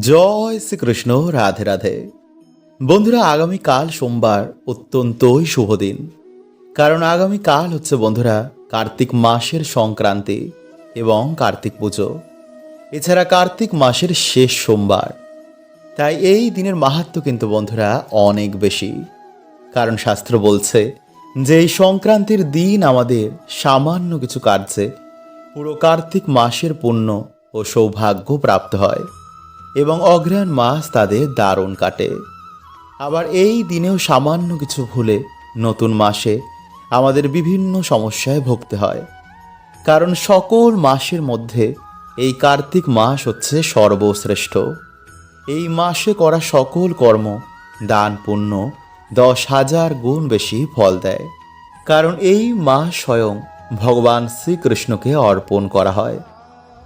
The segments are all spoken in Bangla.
জয় শ্রীকৃষ্ণ, রাধে রাধে। বন্ধুরা, আগামীকাল সোমবার অত্যন্তই শুভ দিন। কারণ আগামীকাল হচ্ছে বন্ধুরা, কার্তিক মাসের সংক্রান্তি এবং কার্তিক পুজো। এছাড়া কার্তিক মাসের শেষ সোমবার। তাই এই দিনের মাহাত্ম কিন্তু বন্ধুরা অনেক বেশি। কারণ শাস্ত্র বলছে যে, এই সংক্রান্তির দিন আমাদের সামান্য কিছু কার্যে পুরো কার্তিক মাসের পুণ্য ও সৌভাগ্য প্রাপ্ত হয়। এবং অগ্রহায়ণ মাস তাদের দারুণ কাটে। আবার এই দিনেও সামান্য কিছু ভুলে নতুন মাসে আমাদের বিভিন্ন সমস্যায় ভুগতে হয়। কারণ সকল মাসের মধ্যে এই কার্তিক মাস হচ্ছে সর্বশ্রেষ্ঠ। এই মাসে করা সকল কর্ম, দান, পুণ্য দশ হাজার গুণ বেশি ফল দেয়। কারণ এই মাস স্বয়ং ভগবান শ্রীকৃষ্ণকে অর্পণ করা হয়।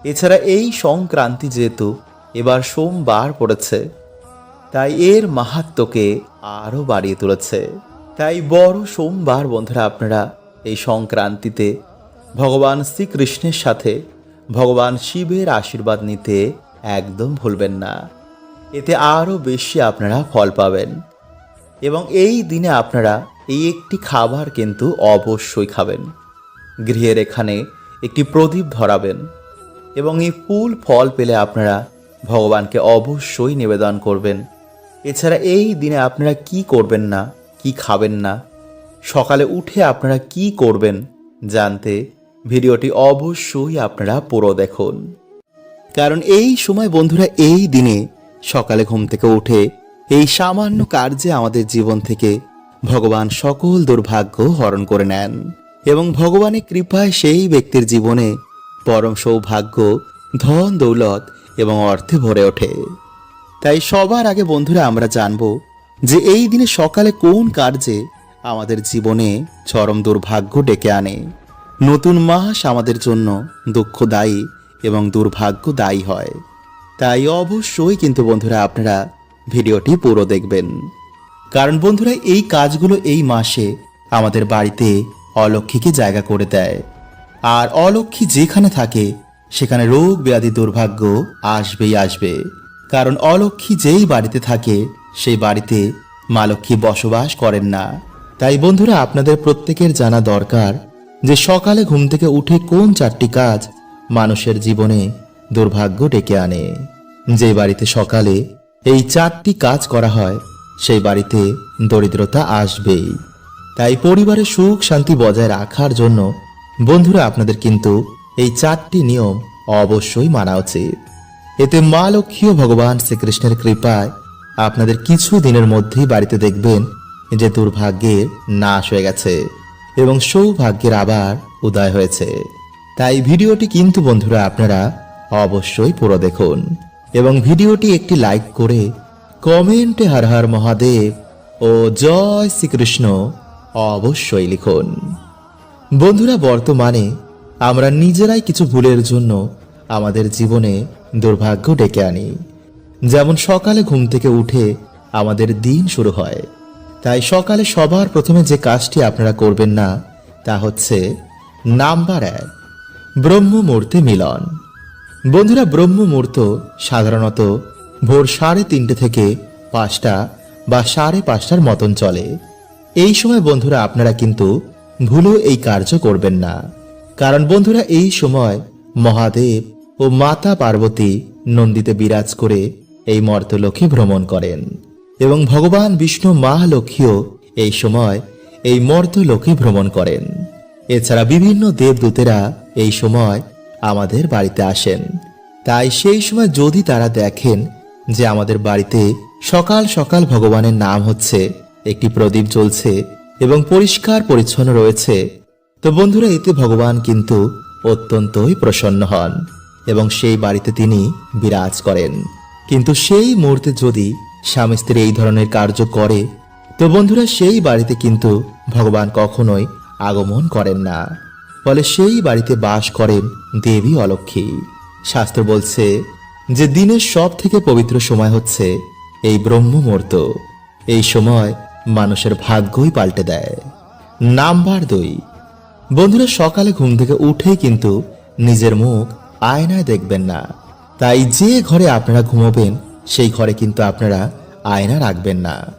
এছাড়া এই সংক্রান্তি যেহেতু এবার সোমবার পড়েছে তাই এর মাহাত্মকে আরও বাড়িয়ে তুলেছে। তাই বড় সোমবার বন্ধুরা, আপনারা এই সংক্রান্তিতে ভগবান শ্রীকৃষ্ণের সাথে ভগবান শিবের আশীর্বাদ নিতে একদম ভুলবেন না। এতে আরও বেশি আপনারা ফল পাবেন। এবং এই দিনে আপনারা এই একটি খাবার কিন্তু অবশ্যই খাবেন। গৃহের এখানে একটি প্রদীপ ধরাবেন এবং এই ফুল ফল পেলে আপনারা ভগবানকে অবশ্যই নিবেদন করবেন। এছাড়া এই দিনে আপনারা কি করবেন না, কি খাবেন না, সকালে উঠে আপনারা কি করবেন জানতে ভিডিওটি অবশ্যই আপনারা পুরো দেখুন। কারণ এই সময় বন্ধুরা, এই দিনে সকালে ঘুম থেকে উঠে এই সামান্য কার্যে আমাদের জীবন থেকে ভগবান সকল দুর্ভাগ্য হরণ করে নেন এবং ভগবানের কৃপায় সেই ব্যক্তির জীবনে পরম সৌভাগ্য, ধন দৌলত এবং অর্থে ভরে ওঠে। তাই সবার আগে বন্ধুরা আমরা জানব যে এই দিনে সকালে কোন কার্যে আমাদের জীবনে চরম দুর্ভাগ্য ডেকে আনে। নতুন মাস আমাদের জন্য দুঃখদায়ী এবং দুর্ভাগ্য দায়ী হয়। তাই অবশ্যই কিন্তু বন্ধুরা আপনারা ভিডিওটি পুরো দেখবেন। কারণ বন্ধুরা, এই কাজগুলো এই মাসে আমাদের বাড়িতে অলক্ষীকে জায়গা করে দেয়। আর অলক্ষী যেখানে থাকে সেখানে রোগ ব্যাধি দুর্ভাগ্য আসবেই আসবে। কারণ অলক্ষী যেই বাড়িতে থাকে, সেই বাড়িতে মা লক্ষ্মী বসবাস করেন না। তাই বন্ধুরা, আপনাদের প্রত্যেকের জানা দরকার যে সকালে ঘুম থেকে উঠে কোন চারটি কাজ মানুষের জীবনে দুর্ভাগ্য ডেকে আনে। যে বাড়িতে সকালে এই চারটি কাজ করা হয়, সেই বাড়িতে দরিদ্রতা আসবেই। তাই পরিবারের সুখ শান্তি বজায় রাখার জন্য বন্ধুরা, আপনাদের কিন্তু এই চারটি নিয়ম অবশ্যই মানা উচিত। এতে মা লক্ষ্মী ও ভগবান শ্রীকৃষ্ণের কৃপায় আপনাদের কিছু দিনের মধ্যেই বাড়িতে দেখবেন যে দুর্ভাগ্যের নাশ হয়ে গেছে এবং সৌভাগ্যের আবার উদয় হয়েছে। তাই ভিডিওটি কিন্তু বন্ধুরা আপনারা অবশ্যই পুরো দেখুন এবং ভিডিওটি একটি লাইক করে কমেন্টে হর হর মহাদেব ও জয় শ্রীকৃষ্ণ অবশ্যই লিখুন। বন্ধুরা বর্তমানে আমরা নিজেরাই কিছু ভুলের জন্য আমাদের জীবনে দুর্ভাগ্য ডেকে আনি। যেমন সকালে ঘুম থেকে উঠে আমাদের দিন শুরু হয়। তাই সকালে সবার প্রথমে যে কাজটি আপনারা করবেন না, তা হচ্ছে নাম্বার এক ব্রহ্ম মুহূর্তে মিলন। বন্ধুরা, ব্রহ্মমূর্ত সাধারণত ভোর সাড়ে তিনটে থেকে পাঁচটা বা সাড়ে পাঁচটার মতন চলে। এই সময় বন্ধুরা, আপনারা কিন্তু ভুলেও এই কার্য করবেন না। কারণ বন্ধুরা, এই সময় মহাদেব ও মাতা পার্বতী নন্দীতে বিরাজ করে এই মর্তলোকে ভ্রমণ করেন এবং ভগবান বিষ্ণু মা লক্ষ্মীও এই সময় এই মর্তলোকে ভ্রমণ করেন। এছাড়া বিভিন্ন দেবদূতেরা এই সময় আমাদের বাড়িতে আসেন। তাই সেই সময় যদি তারা দেখেন যে আমাদের বাড়িতে সকাল সকাল ভগবানের নাম হচ্ছে, একটি প্রদীপ জ্বলছে এবং পরিষ্কার পরিচ্ছন্ন রয়েছে তো বন্ধুরা, এতে ভগবান কিন্তু অত্যন্তই প্রসন্ন হন এবং সেই বাড়িতে তিনি বিরাজ করেন। কিন্তু সেই মুহূর্তে যদি স্বামী স্ত্রী এই ধরনের কার্য করে, তো বন্ধুরা, সেই বাড়িতে কিন্তু ভগবান কখনোই আগমন করেন না। ফলে সেই বাড়িতে বাস করেন দেবী অলক্ষ্মী শাস্ত্র বলছে যে, দিনের সব থেকে পবিত্র সময় হচ্ছে এই ব্রহ্ম মুহূর্ত। এই সময় মানুষের ভাগ্যই পাল্টে দেয়। নাম্বার দুই বন্ধুরা, সকালে ঘুম থেকে উঠেই কিন্তু নিজের মুখ আয়নায় দেখবেন না। তাই যে ঘরে আপনারা ঘুমোবেন, সেই ঘরে কিন্তু আপনারা আয়না রাখবেন না।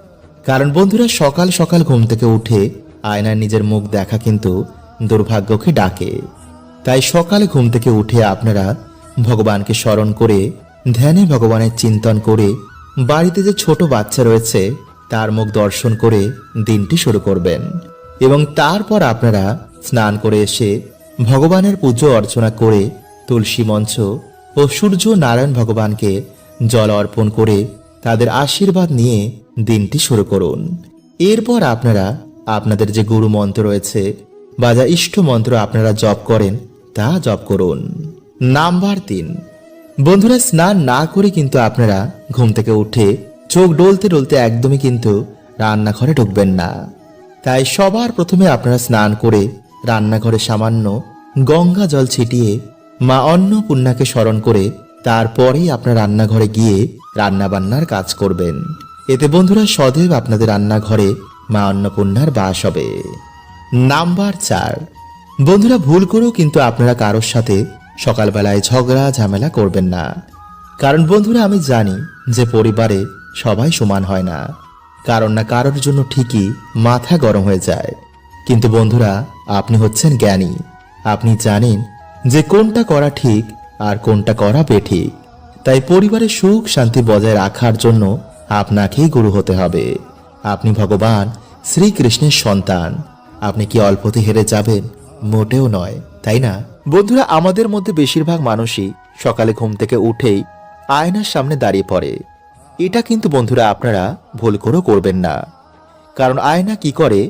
কারণ বন্ধুরা, সকাল সকাল ঘুম থেকে উঠে আয়নার নিজের মুখ দেখা কিন্তু দুর্ভাগ্যকে ডাকে। তাই সকালে ঘুম থেকে উঠে আপনারা ভগবানকে স্মরণ করে, ধ্যানে ভগবানের চিন্তন করে, বাড়িতে যে ছোট বাচ্চা রয়েছে, তার মুখ দর্শন করে দিনটি শুরু করবেন। এবং তারপর আপনারা স্নান করে এসে ভগবানের পুজো অর্চনা করে তুলসী মঞ্চ ও সূর্য নারায়ণ ভগবানকে জল অর্পণ করে তাদের আশীর্বাদ নিয়ে দিনটি শুরু করুন। এরপর আপনারা আপনাদের যে গুরু মন্ত্র রয়েছে বা যা ইষ্ট মন্ত্র আপনারা জপ করেন, তা জপ করুন। নাম্বার তিন। বন্ধুরা, স্নান না করে কিন্তু আপনারা ঘুম থেকে উঠে চোখ ডলতে ডলতে একদমই কিন্তু রান্নাঘরে ঢুকবেন না। তাই সবার প্রথমে আপনারা স্নান করে রান্নাঘরে সামান্য গঙ্গা জল ছিটিয়ে মা অন্নপূর্ণাকে স্মরণ করে তারপরেই আপনার রান্নাঘরে গিয়ে রান্নাবান্নার কাজ করবেন। এতে বন্ধুরা সदैव আপনাদের রান্নাঘরে মা অন্নপূর্ণার বাস হবে। নাম্বার চার। বন্ধুরা ভুল করেও কিন্তু আপনারা কারোর সাথে সকালবেলায় ঝগড়া, ঝামেলা করবেন না। কারণ বন্ধুরা আমি জানি যে পরিবারে সবাই সমান হয় না। কারণ না কারোর জন্য ঠিকই মাথা গরম হয়ে যায়। কিন্তু বন্ধুরা, আপনি হচ্ছেন জ্ঞানী। আপনি জানেন যে কোনটা করা ঠিক আর কোনটা করা বেঠিক। তাই পরিবারের সুখ শান্তি বজায় রাখার জন্য আপনাকেই গুরু হতে হবে। আপনি ভগবান শ্রীকৃষ্ণের সন্তান। আপনি কি অল্পতে হেরে যাবেন? মোটেও নয়, তাই না? বন্ধুরা, আমাদের মধ্যে বেশিরভাগ মানুষই সকালে ঘুম থেকে উঠেই আয়নার সামনে দাঁড়িয়ে পড়ে। এটা কিন্তু বন্ধুরা, আপনারা ভুল করেও করবেন না। কারণ আয়না কি করে?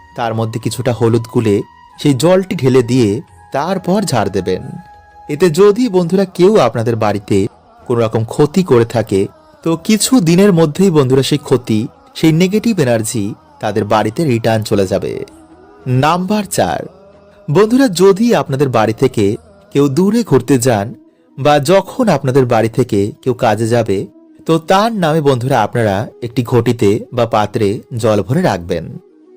তার মধ্যে কিছুটা হলুদ গুলে সেই জলটি ঢেলে দিয়ে তারপর ঝাড় দেবেন। এতে যদি বন্ধুরা কেউ আপনাদের বাড়িতে কোনো রকম ক্ষতি করে থাকে, তো কিছু দিনের মধ্যেই বন্ধুরা সেই ক্ষতি, সেই নেগেটিভ এনার্জি তাদের বাড়িতে রিটার্ন চলে যাবে। নাম্বার চার। বন্ধুরা, যদি আপনাদের বাড়ি থেকে কেউ দূরে ঘুরতে যান বা যখন আপনাদের বাড়ি থেকে কেউ কাজে যাবে, তো তার নামে বন্ধুরা আপনারা একটি ঘটিতে বা পাত্রে জল ভরে রাখবেন।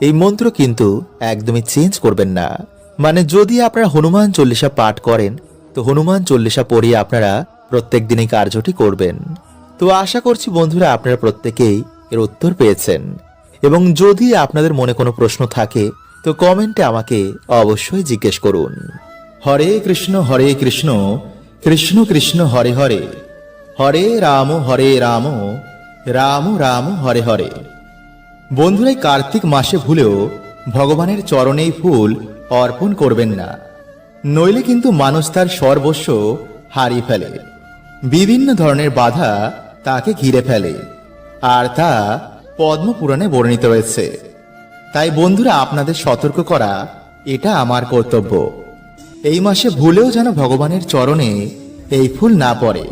এই মন্ত্র কিন্তু একদমই চেঞ্জ করবেন না। মানে যদি আপনারা হনুমান চল্লিশা পাঠ করেন, তো হনুমান চল্লিশা পড়িয়ে আপনারা প্রত্যেক দিন এই কার্যটি করবেন। তো আশা করছি বন্ধুরা আপনারা প্রত্যেকেই এর উত্তর পেয়েছেন। এবং যদি আপনাদের মনে কোনো প্রশ্ন থাকে, তো কমেন্টে আমাকে অবশ্যই জিজ্ঞেস করুন। হরে কৃষ্ণ হরে কৃষ্ণ কৃষ্ণ কৃষ্ণ, হরে হরে। হরে রাম হরে রাম রাম রাম, হরে হরে। বন্ধুরা এই কার্তিক মাসে ভুলেও ভগবানের চরণেই ফুল অর্পণ করবেন না। নইলে কিন্তু মানুষ তার সর্বস্ব হারিয়ে ফেলে। বিভিন্ন ধরনের বাধা তাকে ঘিরে ফেলে। আর তা পদ্মপুরাণে বর্ণিত হয়েছে। তাই বন্ধুরা, আপনাদের সতর্ক করা এটা আমার কর্তব্য। এই মাসে ভুলেও যেন ভগবানের চরণে এই ফুল না পড়ে।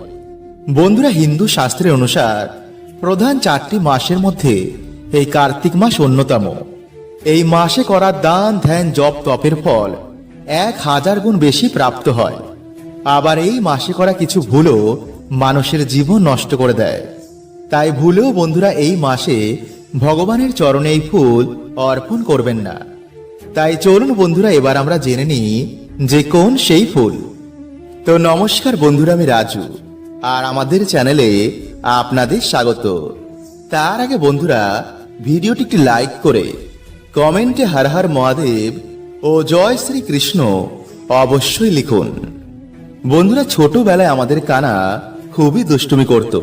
বন্ধুরা, হিন্দু শাস্ত্রের অনুসার প্রধান চারটি মাসের মধ্যে এই কার্তিক মাস অন্যতম। এই মাসে করা দান, ধ্যান, জপ, তপের ফল এক হাজার গুণ বেশি প্রাপ্ত হয়। আবার এই মাসে করা কিছু ভুলও মানুষের জীবন নষ্ট করে দেয়। তাই ভুলেও বন্ধুরা এই মাসে ভগবানের চরণে এই ফুল অর্পণ করবেন না। তাই চলুন বন্ধুরা, এবার আমরা জেনে নিই যে কোন সেই ফুল। তো নমস্কার বন্ধুরা, আমি রাজু, আর আমাদের চ্যানেলে আপনাদের স্বাগত। তার আগে বন্ধুরা, ভিডিওটি একটি লাইক করে কমেন্টে হর হর মহাদেব ও জয় শ্রী কৃষ্ণ অবশ্যই লিখুন। বন্ধুরা, ছোটবেলায় আমাদের কানা খুবই দুষ্টুমি করত।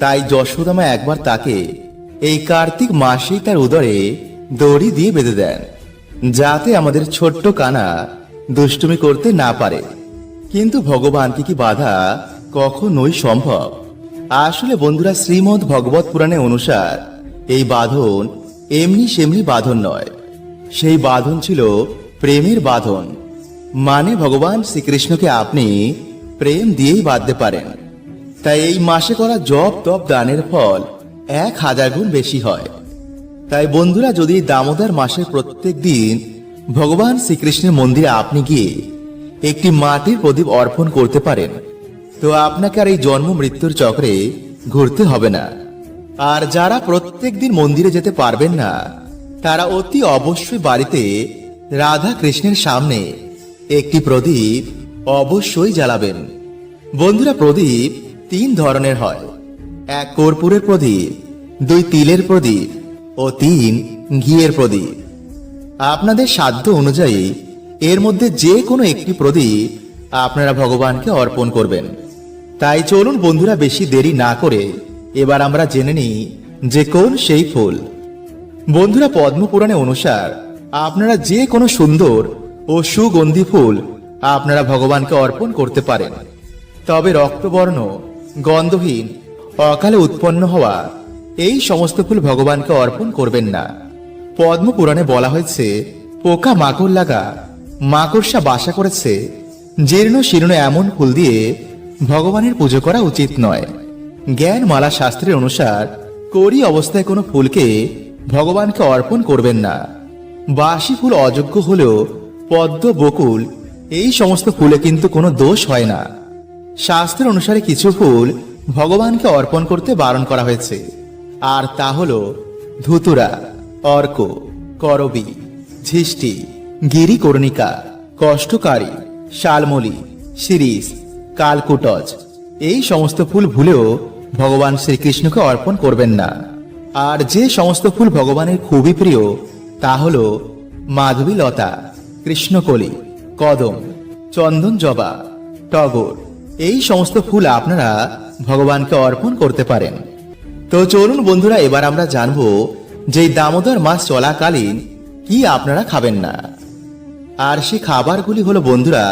তাই যশোদামা একবার তাকে এই কার্তিক মাসেই তার উদরে দড়ি দিয়ে বেঁধে দেন, যাতে আমাদের ছোট্ট কানা দুষ্টুমি করতে না পারে। কিন্তু ভগবানকে কি বাধা কখনোই সম্ভব? আসলে বন্ধুরা শ্রীমদ ভগবত পুরাণে অনুসার, এই বাঁধন এমনি সেমনি বাঁধন নয়। সেই বাঁধন ছিল প্রেমের বাঁধন। মানে ভগবান শ্রীকৃষ্ণকে আপনি প্রেম দিয়েই বাঁধতে পারেন। তাই এই মাসে করা জপ তপ দানের ফল এক হাজার গুণ বেশি হয়। তাই বন্ধুরা যদি দামোদর মাসের প্রত্যেক দিন ভগবান শ্রীকৃষ্ণের মন্দিরে আপনি গিয়ে একটি মাটির প্রদীপ অর্পণ করতে পারেন তো আপনাকে আর এই জন্ম মৃত্যুর চক্রে ঘুরতে হবে না। আর যারা প্রত্যেক দিন মন্দিরে যেতে পারবেন না, তারা অতি অবশ্যই বাড়িতে রাধা কৃষ্ণের সামনে একটি প্রদীপ অবশ্যই জ্বালাবেন। বন্ধুরা, প্রদীপ তিন ধরনের হয়। এক কর্পূরের প্রদীপ, দুই তিলের প্রদীপ ও তিন ঘিয়ের প্রদীপ। আপনাদের সাধ্য অনুযায়ী এর মধ্যে যে কোনো একটি প্রদীপ আপনারা ভগবানকে অর্পণ করবেন। তাই চলুন বন্ধুরা বেশি দেরি না করে এবার আমরা জেনে নিই যে কোন সেই ফুল। বন্ধুরা পদ্মপুরাণে অনুসার আপনারা যে কোনো সুন্দর ও সুগন্ধি ফুল আপনারা ভগবানকে অর্পণ করতে পারেন। তবে রক্তবর্ণ, গন্ধহীন, অকালে উৎপন্ন হওয়া এই সমস্ত ফুল ভগবানকে অর্পণ করবেন না। পদ্মপুরাণে বলা হয়েছে, পোকা মাকড় লাগা, মাকড়সা বাসা করেছে, জীর্ণ শীর্ণ এমন ফুল দিয়ে ভগবানের পুজো করা উচিত নয়। জ্ঞান মালা শাস্ত্রের অনুসার করি অবস্থায় কোনো ফুলকে ভগবানকে অর্পণ করবেন না। বাসি ফুল অযোগ্য হলেও পদ্ম, বকুল, এই সমস্ত ফুলে কিন্তু কোনো দোষ হয় না। শাস্ত্রের অনুসারে কিছু ফুল ভগবানকে অর্পণ করতে বারণ করা হয়েছে। আর তা হল ধুতুরা, অর্ক, করবি ঝিষ্টি গিরিকর্ণিকা, কষ্টকারী, শালমলি, শিরিষ কালকুটজ। এই সমস্ত ফুল ভুলেও ভগবান শ্রীকৃষ্ণকে অর্পণ করবেন না। আর যে সমস্ত ফুল ভগবানের খুবই প্রিয়, তা হল মাধবী লতা কৃষ্ণকলি, কদম চন্দন জবা টগর। এই সমস্ত ফুল আপনারা ভগবানকে অর্পণ করতে পারেন। তো চলুন বন্ধুরা, এবার আমরা জানব যে দামোদর মাস চলাকালীন কি আপনারা খাবেন না। আর সে খাবারগুলি হলো বন্ধুরা,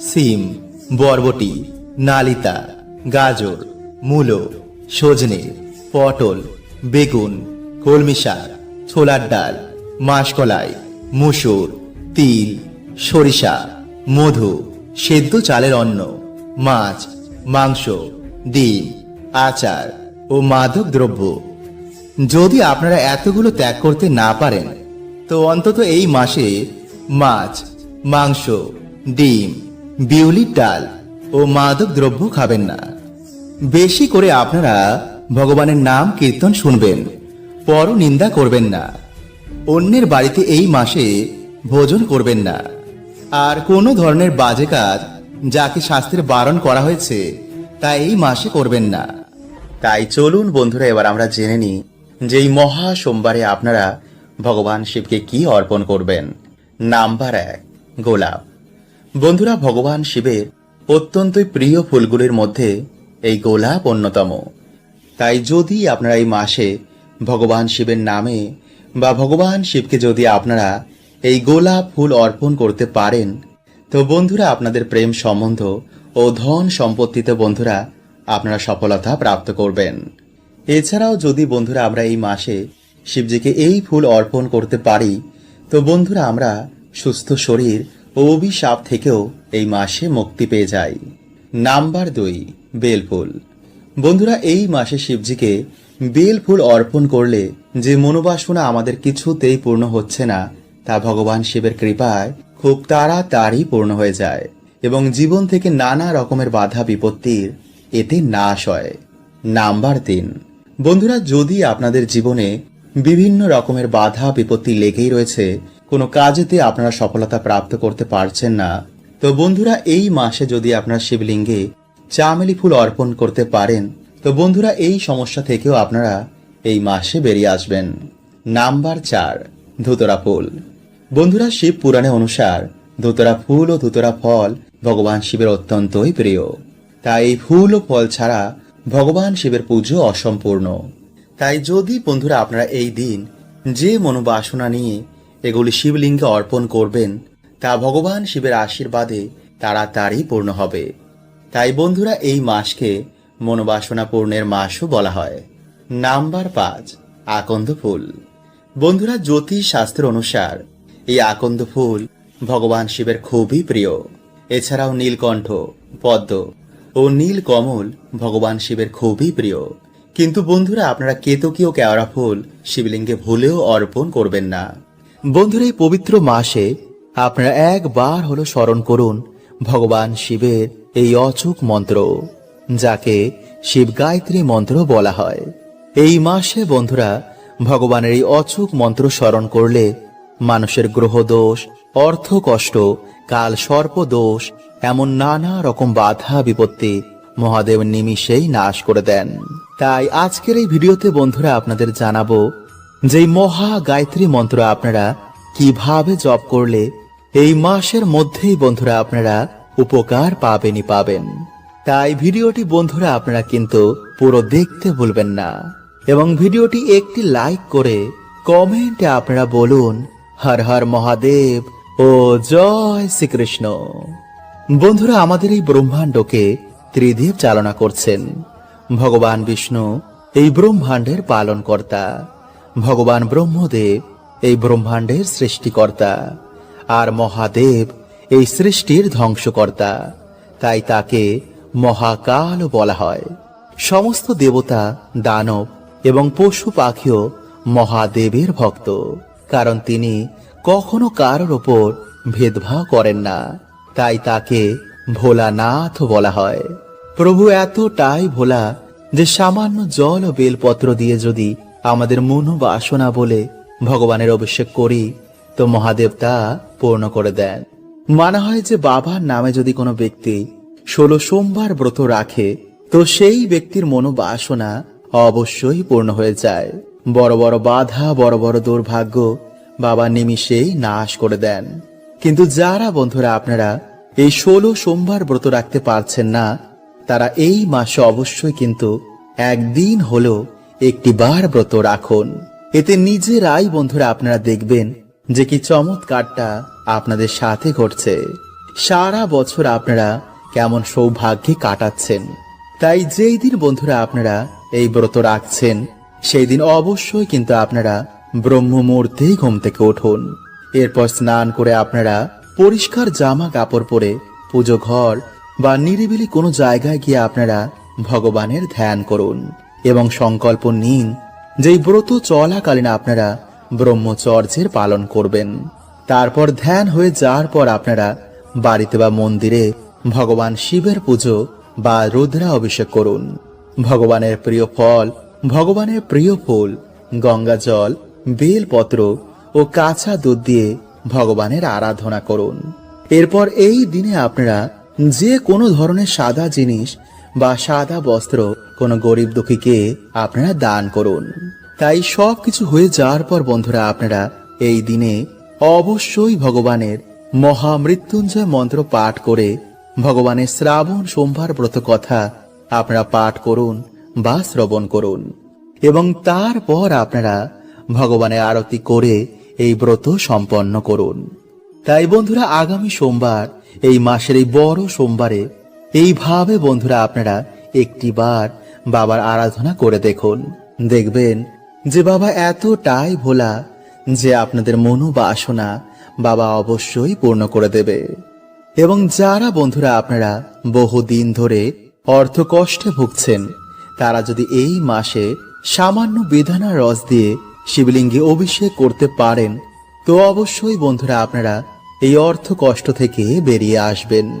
সিম। বরবটি, নালিতা, গাজর, মূলো, সজনে, পটল, বেগুন কলমি শাক ছোলার ডাল, মাসকলাই, মুসুর, তিল, সরিষা, মধু, সেদ্ধ চালের অন্ন, মাছ, মাংস, ডিম, আচার ও মাদক দ্রব্য। যদি আপনারা এতগুলো ত্যাগ করতে না পারেন, তো অন্তত এই মাসে মাছ, মাংস, ডিম বিউলির ডাল ও মাদক দ্রব্য খাবেন না। বেশি করে আপনারা ভগবানের নাম কীর্তন শুনবেন পর নিন্দা করবেন না। অন্যের বাড়িতে এই মাসে ভোজন করবেন না। আর কোনো ধরনের বাজে কাজ যাকে শাস্ত্রে বারণ করা হয়েছে, তা এই মাসে করবেন না। তাই চলুন বন্ধুরা, এবার আমরা জেনে নিই যে এই মহা সোমবারে আপনারা ভগবান শিবকে কি অর্পণ করবেন। নাম্বার এক, গোলাপ। বন্ধুরা, ভগবান শিবের অত্যন্তই প্রিয় ফুলগুলির মধ্যে এই গোলাপ অন্যতম। তাই যদি আপনারা এই মাসে ভগবান শিবের নামে বা ভগবান শিবকে যদি আপনারা এই গোলাপ ফুল অর্পণ করতে পারেন, তো বন্ধুরা, আপনাদের প্রেম সম্বন্ধ ও ধন সম্পত্তিতে বন্ধুরা আপনারা সফলতা প্রাপ্ত করবেন। এছাড়াও যদি বন্ধুরা আমরা এই মাসে শিবজিকে এই ফুল অর্পণ করতে পারি, তো বন্ধুরা আমরা সুস্থ শরীর অভিশাপ থেকেও এই মাসে মুক্তি পেয়ে যায়। নাম্বার দুই, বেলফুল। বন্ধুরা, এই মাসে শিবজিকে বেল ফুল অর্পণ করলে যে মনোবাসনা আমাদের কিছুতেই পূর্ণ হচ্ছে না, তা ভগবান শিবের কৃপায় খুব তাড়াতাড়ি পূর্ণ হয়ে যায় এবং জীবন থেকে নানা রকমের বাধা বিপত্তির এতে নাশ হয়। নাম্বার তিন। বন্ধুরা, যদি আপনাদের জীবনে বিভিন্ন রকমের বাধা বিপত্তি লেগেই রয়েছে কোনো কাজেতে আপনারা সফলতা প্রাপ্ত করতে পারছেন না। তো বন্ধুরা, এই মাসে যদি আপনারা শিবলিঙ্গে চামেলি ফুল অর্পণ করতে পারেন, তো বন্ধুরা, এই সমস্যা থেকেও আপনারা এই মাসে বেরিয়ে আসবেন। নাম্বার চার, ধুতরা ফুল। বন্ধুরা, শিব পুরাণে অনুসার ধুতরা ফুল ও ধুতরা ফল ভগবান শিবের অত্যন্তই প্রিয়। তাই এই ফুল ও ফল ছাড়া ভগবান শিবের পুজো অসম্পূর্ণ। তাই যদি বন্ধুরা, আপনারা এই দিন যে মনোবাসনা নিয়ে এগুলি শিবলিঙ্গে অর্পণ করবেন, তা ভগবান শিবের আশীর্বাদে তাড়াতাড়ি পূর্ণ হবে। তাই বন্ধুরা, এই মাসকে মনোবাসনা পূর্ণের মাসও বলা হয়। নাম্বার পাঁচ, আকন্দ ফুল। বন্ধুরা জ্যোতিষ শাস্ত্র অনুসার এই আকন্দ ফুল ভগবান শিবের খুবই প্রিয়। এছাড়াও নীলকণ্ঠ, পদ্ম ও নীল কমল ভগবান শিবের খুবই প্রিয়। কিন্তু বন্ধুরা, আপনারা কেতকীয় কেওড়া ফুল শিবলিঙ্গে ভুলেও অর্পণ করবেন না। বন্ধুরা, এই পবিত্র মাসে আপনারা একবার হলো স্মরণ করুন ভগবান শিবের এই অচুক মন্ত্র, যাকে শিব গায়ত্রী মন্ত্র বলা হয়। এই মাসে বন্ধুরা, ভগবানের এই অচুক মন্ত্র স্মরণ করলে মানুষের গ্রহ দোষ অর্থ কষ্ট কাল সর্প দোষ এমন নানা রকম বাধা, বিপত্তি মহাদেব নিমিষেই নাশ করে দেন। তাই আজকের এই ভিডিওতে বন্ধুরা আপনাদের জানাব যে মহা গায়ত্রী মন্ত্র আপনারা কীভাবে জপ করলে এই মাসের মধ্যেই বন্ধুরা আপনারা উপকার পাবেনই পাবেন। তাই ভিডিওটি বন্ধুরা আপনারা কিন্তু পুরো দেখতে ভুলবেন না এবং ভিডিওটি একটি লাইক করে কমেন্টে আপনারা বলুন, হর হর মহাদেব ও জয় শ্রীকৃষ্ণ। বন্ধুরা আমাদের এই ব্রহ্মাণ্ডকে ত্রিদেব চালনা করছেন। ভগবান বিষ্ণু এই ব্রহ্মাণ্ডের পালনকর্তা। ভগবান ব্রহ্মদেব এই ব্রহ্মাণ্ডের সৃষ্টিকর্তা, আর মহাদেব এই সৃষ্টির ধ্বংসকর্তা, তাই তাকে মহাকাল বলা হয়। সমস্ত দেবতা, দানব এবং পশু পাখিও মহাদেবের ভক্ত, কারণ তিনি কখনো কারোর ওপর ভেদভাব করেন না, তাই তাকে ভোলানাথ বলা হয়। প্রভু এতটাই ভোলা যে সামান্য জল ও বেলপত্র দিয়ে যদি আমাদের মনো বাসনা বলে ভগবানের অভিষেক করি, তো মহাদেব তা পূর্ণ করে দেন। মানা হয় যে বাবার নামে যদি কোনো ব্যক্তি ষোলো সোমবার ব্রত রাখে, তো সেই ব্যক্তির মনোবাসনা অবশ্যই পূর্ণ হয়ে যায়। বড় বড় বাধা, বড় বড় দুর্ভাগ্য বাবা নিমিষেই নাশ করে দেন। কিন্তু যারা বন্ধুরা আপনারা এই ষোলো সোমবার ব্রত রাখতে পারছেন না, তারা এই মাসে অবশ্যই কিন্তু একদিন হলো একটি বার ব্রত রাখুন। এতে নিজের নিজেরাই বন্ধুরা আপনারা দেখবেন যে কি চমৎকারটা আপনাদের সাথে ঘটছে। সারা বছর আপনারা কেমন সৌভাগ্যে কাটাচ্ছেন। তাই যেই দিন বন্ধুরা আপনারা এই ব্রত রাখছেন, সেই দিন অবশ্যই কিন্তু আপনারা ব্রহ্ম মুহূর্তেই ঘুম থেকে উঠুন। এরপর স্নান করে আপনারা পরিষ্কার জামা কাপড় পরে পুজো ঘর বা নিরিবিলি কোনো জায়গায় গিয়ে আপনারা ভগবানের ধ্যান করুন। এবং সংকল্প নিন যেই ব্রত চলাকালীন আপনারা ব্রহ্মচর্যের পালন করবেন। তারপর ধ্যান হয়ে যাওয়ার পর আপনারা বাড়িতে বা মন্দিরে ভগবান শিবের পুজো বা রুদ্রা অভিষেক করুন। ভগবানের প্রিয় ফল, ভগবানের প্রিয় ফুল, গঙ্গা জল, বেলপত্র ও কাঁচা দুধ দিয়ে ভগবানের আরাধনা করুন। এরপর এই দিনে আপনারা যে কোনো ধরনের সাদা জিনিস বা সাদা বস্ত্র কোনো গরিব দুঃখীকে আপনারা দান করুন। তাই সব কিছু হয়ে যাওয়ার পর বন্ধুরা আপনারা এই দিনে অবশ্যই ভগবানের মহামৃত্যুঞ্জয় মন্ত্র পাঠ করে ভগবানের শ্রাবণ সোমবার ব্রত কথা আপনারা পাঠ করুন বা শ্রবণ করুন। এবং তারপর আপনারা ভগবানের আরতি করে এই ব্রত সম্পন্ন করুন। তাই বন্ধুরা আগামী সোমবার, এই মাসের এই বড় সোমবারে এইভাবে বন্ধুরা আপনারা একটিবার বাবার আরাধনা করে দেখুন। দেখবেন যে বাবা এতটাই ভোলা যে আপনাদের মনোবাসনা বাবা অবশ্যই পূর্ণ করে দেবে। এবং যারা বন্ধুরা আপনারা বহুদিন ধরে অর্থ কষ্টে ভুগছেন, তারা যদি এই মাসে সামান্য বেদানা রস দিয়ে শিবলিঙ্গে অভিষেক করতে পারেন, তো অবশ্যই বন্ধুরা আপনারা এই অর্থ কষ্ট থেকে বেরিয়ে আসবেন।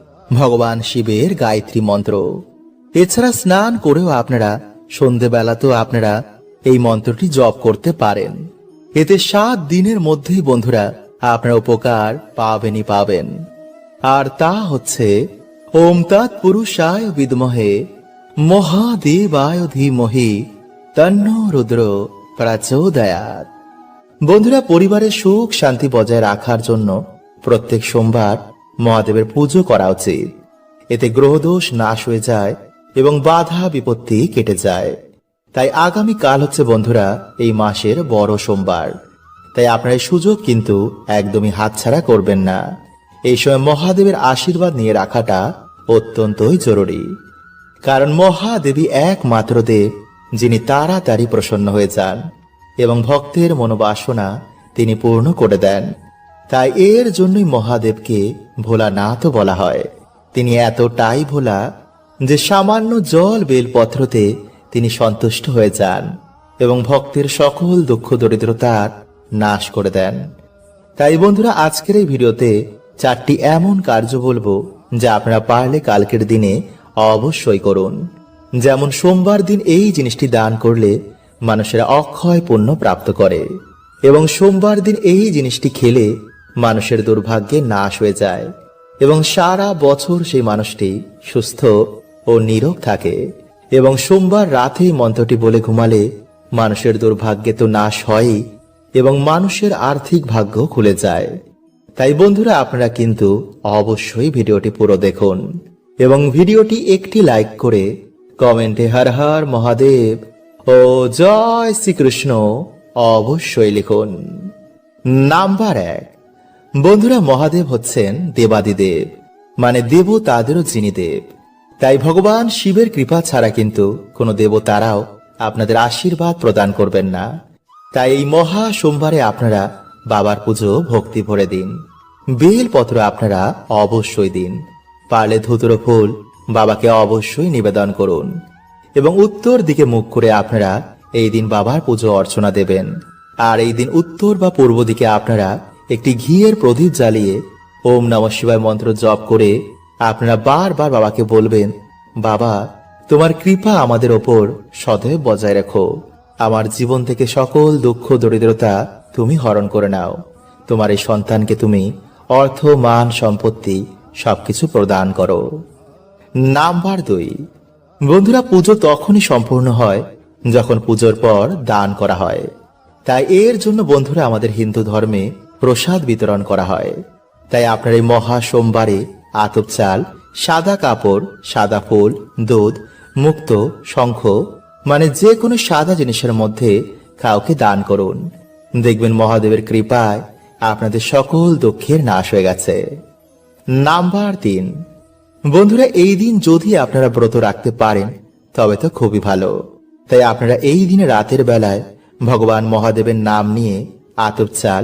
ভগবান শিবের গায়ত্রী মন্ত্র। এছাড়া স্নান করেও আপনারা সন্ধেবেলাতেও আপনারা এই মন্ত্রটি জপ করতে পারেন। এতে সাত দিনের মধ্যেই বন্ধুরা আপনারা উপকার পাবেনই পাবেন। আর তা হচ্ছে, ওম তৎ পুরুষায় বিদমহে, মহাদেবায় ধীমহি, তন্ন রুদ্র প্রচোদয়াত বন্ধুরা, পরিবারের সুখ শান্তি বজায় রাখার জন্য প্রত্যেক সোমবার মহাদেবের পুজো করা উচিত। এতে গ্রহদোষ নাশ হয়ে যায় এবং বাধা বিপত্তি কেটে যায়। তাই আগামী কাল হচ্ছে বন্ধুরা, এই মাসের বড় সোমবার। তাই আপনার এই সুযোগ কিন্তু একদমই হাতছাড়া করবেন না। এই সময় মহাদেবের আশীর্বাদ নিয়ে রাখাটা অত্যন্তই জরুরি। কারণ মহাদেবী একমাত্র দেব, যিনি তাড়াতাড়ি প্রসন্ন হয়ে যান এবং ভক্তের মনোবাসনা তিনি পূর্ণ করে দেন। তাই এর জন্যই মহাদেবকে ভোলানাথও বলা হয়। তিনি এতটাই ভোলা যে সামান্য জল বেলপত্রতে তিনি সন্তুষ্ট হয়ে যান এবং ভক্তের সকল দুঃখ দরিদ্রতার নাশ করে দেন। তাই বন্ধুরা, আজকের এই ভিডিওতে চারটি এমন কার্য বলব যা আপনারা পারলে কালকের দিনে অবশ্যই করুন। যেমন সোমবার দিন এই জিনিসটি দান করলে মানুষেরা অক্ষয় পণ্য প্রাপ্ত করে এবং সোমবার দিন এই জিনিসটি খেলে মানুষের দুর্ভাগ্যে নাশ হয়ে যায় এবং সারা বছর সেই মানুষটি সুস্থ ও নীরব থাকে এবং সোমবার রাতে মন্ত্রটি বলে ঘুমালে মানুষের দুর্ভাগ্যে তো নাশ হয়ই এবং মানুষের আর্থিক ভাগ্য খুলে যায়। তাই বন্ধুরা, আপনারা কিন্তু অবশ্যই ভিডিওটি পুরো দেখুন এবং ভিডিওটি একটি লাইক করে কমেন্টে হর হর মহাদেব ও জয় শ্রীকৃষ্ণ অবশ্যই লিখুন। নাম্বার এক। বন্ধুরা মহাদেব হচ্ছেন দেবাদিদেব মানে দেব তাদেরও যিনি দেব তাই ভগবান শিবের কৃপা ছাড়া কিন্তু কোনো দেবতারাও আপনাদের আশীর্বাদ প্রদান করবেন না। তাই এই মহা সোমবারে আপনারা বাবার পুজো, ভক্তি ভরে দিন। বেল পত্র আপনারা অবশ্যই দিন। পারলে ধুতুরো ফুল বাবাকে অবশ্যই নিবেদন করুন। এবং উত্তর দিকে মুখ করে আপনারা এই দিন বাবার পুজো অর্চনা দেবেন। আর এই দিন উত্তর বা পূর্ব দিকে আপনারা একটি ঘিয়ের প্রদীপ জ্বালিয়ে ওম নম শিবায় মন্ত্র জপ করে আপনারা বারবার বাবাকে বলবেন, বাবা, তোমার কৃপা আমাদের ওপর সদয় বজায় রেখো। আমার জীবন থেকে সকল দুঃখ, দরিদ্রতা তুমি হরণ করে নাও। তোমার এই সন্তানকে তুমি অর্থ, মান, সম্পত্তি সবকিছু প্রদান করো। নাম্বার দুই। বন্ধুরা, পুজো তখনই সম্পূর্ণ হয় যখন পুজোর পর দান করা হয়। তাই এর জন্য বন্ধুরা, আমাদের হিন্দু ধর্মে প্রসাদ বিতরণ করা হয়। তাই আপনার এই মহা সোমবারে আতপ চাল, সাদা কাপড়, সাদা ফুল, দুধ, মুক্ত, শঙ্খ মানে যে কোনো সাদা জিনিসের মধ্যে কাউকে দান করুন। দেখবেন মহাদেবের কৃপায় আপনাদের সকল দুঃখের নাশ হয়ে গেছে। নাম্বার তিন। বন্ধুরা, এই দিন যদি আপনারা ব্রত রাখতে পারেন, তবে তো খুবই ভালো। তাই আপনারা এই দিনে রাতের বেলায় ভগবান মহাদেবের নাম নিয়ে আতপ চাল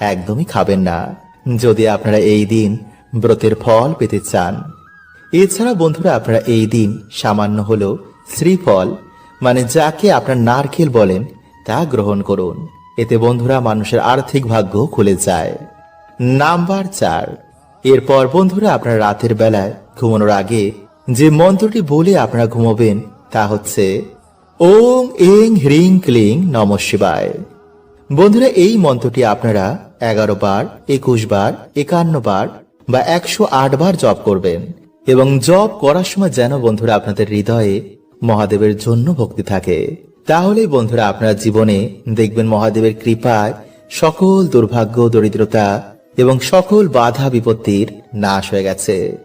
একদমই খাবেন না। যদি আপনারা এই দিন ব্রতের ফল পেতে চান। এছাড়া বন্ধুরা, আপনারা এই দিন সামান্য হলেও শ্রীফল মানে যাকে আপনার নারকেল বলেন, তা গ্রহণ করুন। এতে বন্ধুরা মানুষের আর্থিক ভাগ্য খুলে যায়। নাম্বার চার। এরপর বন্ধুরা, আপনার রাতের বেলায় ঘুমানোর আগে যে মন্ত্রটি বলে আপনারা ঘুমাবেন, তা হচ্ছে, ওং এং হ্রিং ক্লিং নম শিবায়। বন্ধুরা, এই মন্ত্রটি আপনারা এগারো বার, একুশ বার, একান্ন বার বা একশো আট বার জপ করবেন এবং জপ করার সময় যেন বন্ধুরা আপনাদের হৃদয়ে মহাদেবের জন্য ভক্তি থাকে। তাহলে বন্ধুরা আপনার জীবনে দেখবেন মহাদেবের কৃপায় সকল দুর্ভাগ্য, দরিদ্রতা এবং সকল বাধা বিপত্তির নাশ হয়ে গেছে।